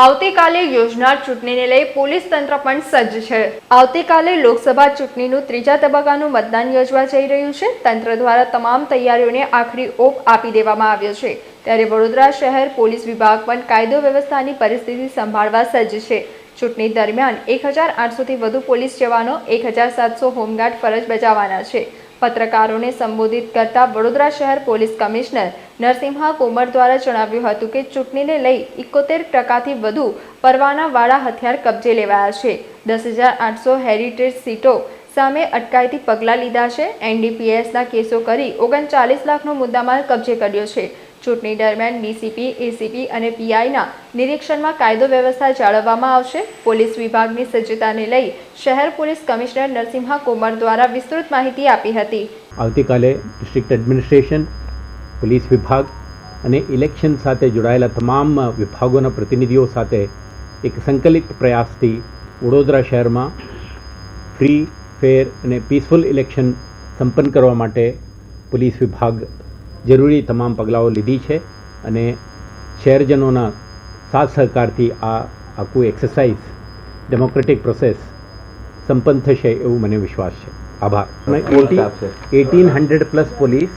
આવતીકાલે યોજનાર ચૂંટણીને લઈ પોલીસ તંત્ર પણ સજ્જ છે. આવતીકાલે લોકસભા ચૂંટણીનું ત્રીજા તબક્કાનું મતદાન યોજવા જઈ રહ્યું છે. તંત્ર દ્વારા તમામ તૈયારીઓને આખરી ઓપ આપી દેવામાં આવ્યો છે. ત્યારે વડોદરા શહેર પોલીસ વિભાગ પણ કાયદો વ્યવસ્થાની પરિસ્થિતિ સંભાળવા સજ્જ છે. ચૂંટણી દરમિયાન એક હજાર આઠસોથી વધુ પોલીસ જવાનો, એક હજાર સાતસો હોમગાર્ડ ફરજ બજાવવાના છે. પત્રકારોને સંબોધિત કરતા વડોદરા શહેર પોલીસ કમિશનર નરસિંહા કોમર દ્વારા જણાવ્યું હતું કે ચૂંટણીને લઈ ઇકોતેર ટકાથી વધુ પરવાનાવાળા હથિયાર કબજે લેવાયા છે. દસ હજાર આઠસો હેરિટેજ સીટો સામે અટકાયતી પગલાં લીધા છે. એનડીપીએસના કેસો કરી ઓગણચાલીસ લાખનો મુદ્દામાલ કબજે કર્યો છે. ચૂંટણી દરમિયાન ડીસીપી એસીપી અને પીઆઈના નિરીક્ષણમાં કાયદો વ્યવસ્થા જાળવવામાં આવશે. પોલીસ વિભાગની સજ્જતાને લઈ શહેર પોલીસ કમિશનર નરસિંહા કોમર દ્વારા વિસ્તૃત માહિતી આપી હતી. આવતીકાલે ડિસ્ટ્રિક્ટ એડમિનિસ્ટ્રેશન, પોલીસ વિભાગ અને ઇલેક્શન સાથે જોડાયેલા તમામ વિભાગોના પ્રતિનિધિઓ સાથે એક સંકલિત પ્રયાસથી વડોદરા શહેરમાં ફ્રી, ફેર અને પીસફુલ ઇલેક્શન સંપન્ન કરવા માટે પોલીસ વિભાગ જરૂરી તમામ પગલાઓ લીધી છે અને શહેરજનોના સાથ સહકારથી આ આખું એક્સરસાઇઝ ડેમોક્રેટિક પ્રોસેસ સંપન્ન થશે એવું મને વિશ્વાસ છે. આભાર. Eighteen hundred plus police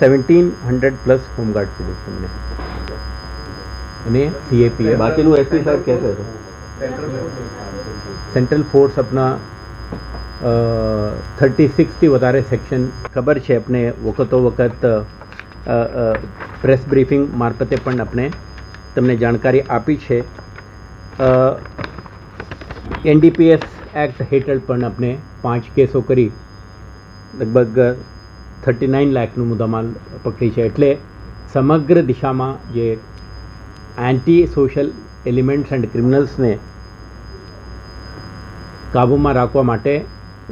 seventeen hundred plus home guard police તમને અને સીએપી બાકીનું એસપી સાહેબ કહેશે. સેન્ટ્રલ ફોર્સ આપણા થર્ટી સિક્સથી વધારે સેક્શન ખબર છે આપણે વખતો વખત પ્રેસ બ્રીફિંગ મારફતે પણ આપણે તમને જાણકારી આપી છે. એનડીપીએસ એક્ટ હેઠળ પણ આપણે પાંચ કેસો કરી. લગભગ થર્ટી નાઇન લાખનું મુદ્દામાલ પકડી છે. એટલે સમગ્ર દિશામાં જે એન્ટી સોશિયલ એલિમેન્ટ્સ એન્ડ ક્રિમિનલ્સને કાબૂમાં રાખવા માટે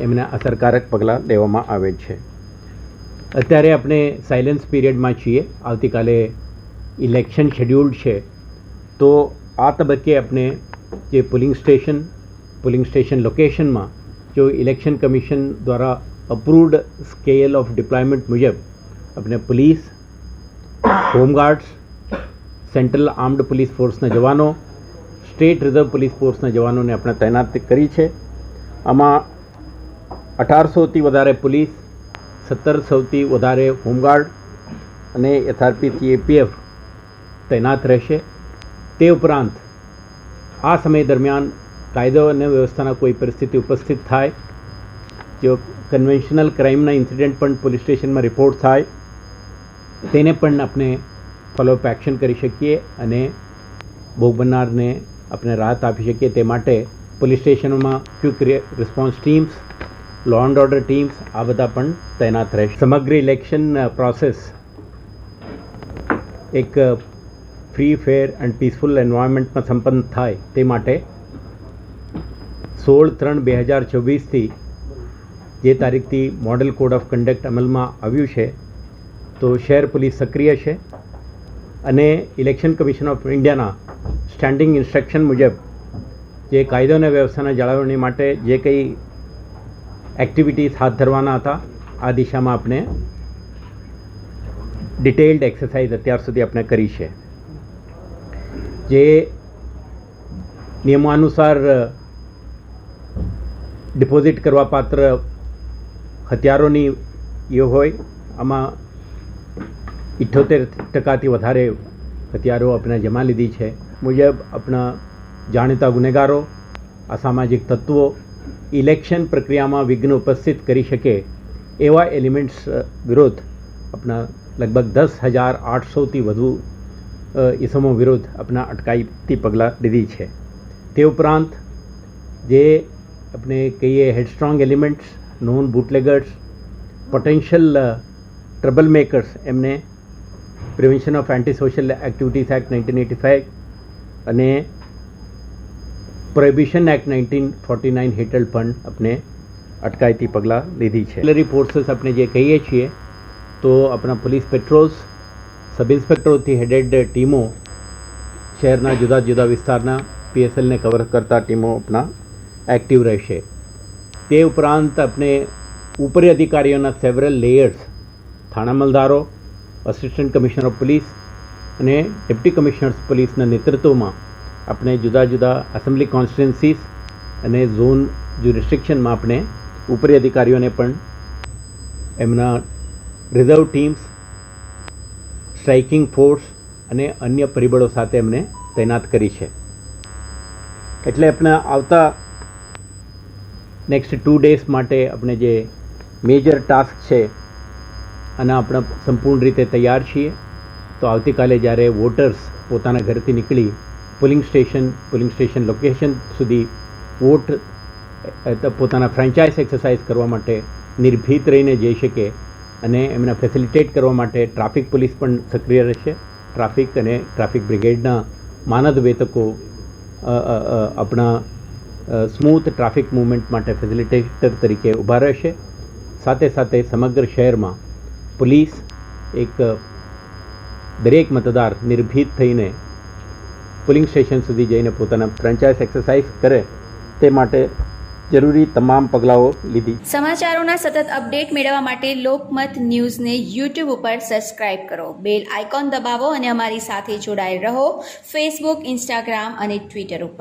એમને અસરકારક પગલાં લેવામાં આવે છે. અત્યારે આપણે સાયલેન્સ પીરિયડમાં છીએ. આવતીકાલે ઇલેક્શન શેડ્યુલ્ડ છે. તો આ તબક્કે આપણે જે પોલિંગ સ્ટેશન પોલિંગ સ્ટેશન લોકેશનમાં જો ઇલેક્શન કમિશન દ્વારા અપ્રૂવડ સ્કેલ ઓફ ડિપ્લોયમેન્ટ મુજબ આપણે police home guards central armed police ફોર્સના જવાનો સ્ટેટ રિઝર્વ પોલીસ ફોર્સના જવાનોને આપણે તૈનાત કરી છે. આમાં અઢારસોથી વધારે પોલીસ, સત્તરસોથી વધારે હોમગાર્ડ અને એસઆરપી એપીએફ તૈનાત રહેશે. તે ઉપરાંત, આ સમય દરમિયાન કાયદો અને વ્યવસ્થાના કોઈ પરિસ્થિતિ ઉપસ્થિત થાય જો કન્વેન્શનલ ક્રાઇમના ઇન્સિડન્ટ પણ પોલીસ સ્ટેશનમાં રિપોર્ટ થાય, તેને પણ આપણે ફોલોઅપ એક્શન કરી શકીએ અને ભોગ બનનારને આપણે રાહત આપી શકીએ તે માટે police સ્ટેશનોમાં quick response teams law and order teams આ બધા પણ તૈનાત રહેશે સમગ્ર ઇલેક્શન પ્રોસેસ એક ફ્રી ફેર એન્ડ પીસફુલ એન્વાયરમેન્ટમાં સંપન્ન થાય તે માટે સોળ ત્રણ બે હજાર ચોવીસથી જે તારીખથી મોડલ કોડ ઓફ કન્ડક્ટ અમલમાં આવ્યું છે તો શહેર પોલીસ સક્રિય છે અને ઇલેક્શન કમિશન ઓફ ઇન્ડિયાના સ્ટેન્ડિંગ ઇન્સ્ટ્રક્શન મુજબ જે કાયદો અને વ્યવસ્થાના જાળવણી માટે જે કંઈ એક્ટિવિટીઝ હાથ ધરવાના હતા. આ દિશામાં આપણે ડિટેલ્ડ એક્સરસાઇઝ અત્યાર સુધી આપણે કરી છે. જે નિયમાનુસાર ડિપોઝિટ કરવા પાત્ર હથિયારોની એ હોય, આમાં ઇઠ્ઠોતેર ટકાથી વધારે હથિયારો આપણે જમા લીધી છે. મુજબ આપણા જાણીતા ગુનેગારો, અસામાજિક તત્વો ઇલેક્શન પ્રક્રિયામાં વિઘ્ન ઉપસ્થિત કરી શકે એવા એલિમેન્ટ્સ વિરુદ્ધ આપણા લગભગ દસ હજાર આઠસોથી વધુ ઇસમો વિરુદ્ધ આપણા અટકાયતી પગલાં લીધી છે. તે ઉપરાંત જે આપણે કહીએ headstrong elements, known bootleggers, potential trouble makers એમને prevention of anti social activities act nineteen eighty five અને prohibition act nineteen forty nine હેઠળ પણ આપણે અટકાયતી પગલાં લીધી છે. મિલિટરી ફોર્સીસ આપણે જે કહીએ છીએ, તો આપણા પોલીસ પેટ્રોલ્સ સબ ઇન્સ્પેક્ટરોથી હેડેડ ટીમો શહેરના જુદા જુદા વિસ્તારના પીએસએલને કવર કરતા ટીમો આપણા એક્ટિવ રહેશે. તે ઉપરાંત આપણે ઉપરી અધિકારીઓના સેવરલ લેયર્સ થાણા મલદારો અસિસ્ટન્ટ કમિશનર ઓફ પોલીસ અને ડેપ્ટી કમિશનર્સ પોલીસના નેતૃત્વમાં આપણે જુદા જુદા એસેમ્બલી કોન્સ્ટિટ્યુન્સીસ અને ઝોન રિસ્ટ્રિક્શનમાં આપણે ઉપરી અધિકારીઓને પણ એમના રિઝર્વ ટીમ્સ સ્ટ્રાઇકિંગ ફોર્સ અને અન્ય પરિબળો સાથે એમને તૈનાત કરી છે. એટલે આપણે આવતા નેક્સ્ટ ટુ ડેઝ માટે આપણે જે મેજર ટાસ્ક છે અને આપણે સંપૂર્ણ રીતે તૈયાર છીએ. તો આવતીકાલે જ્યારે વોટર્સ પોતાના ઘરથી નીકળી polling station polling station location સુધી વોટ પોતાના ફ્રેન્ચાઇઝ એક્સરસાઇઝ કરવા માટે નિર્ભીત રહીને જઈ શકે અને એમને ફેસિલિટેટ કરવા માટે ટ્રાફિક પોલીસ પણ સક્રિય રહેશે. ટ્રાફિક અને ટ્રાફિક બ્રિગેડના માનદ વેતકો આપણા સ્મૂથ ટ્રાફિક મૂવમેન્ટ માટે ફેસિલિટેટર તરીકે ઊભા રહેશે. સાથે સાથે સમગ્ર શહેરમાં પોલીસ એક, દરેક મતદાર નિર્ભીત થઈને પોલિંગ સ્ટેશન સુધી જઈને પોતાના ફ્રેન્ચાઇઝ એક્સરસાઇઝ કરે તે માટે જરૂરી તમામ પગલાઓ લીધી. સમાચારોના સતત અપડેટ મેળવવા માટે લોકમત ન્યૂઝને યુટ્યુબ ઉપર સબસ્ક્રાઇબ કરો. બેલ આઇકોન દબાવો અને અમારી સાથે જોડાયેલ રહો. ફેસબુક ઇન્સ્ટાગ્રામ અને ટ્વિટર ઉપર.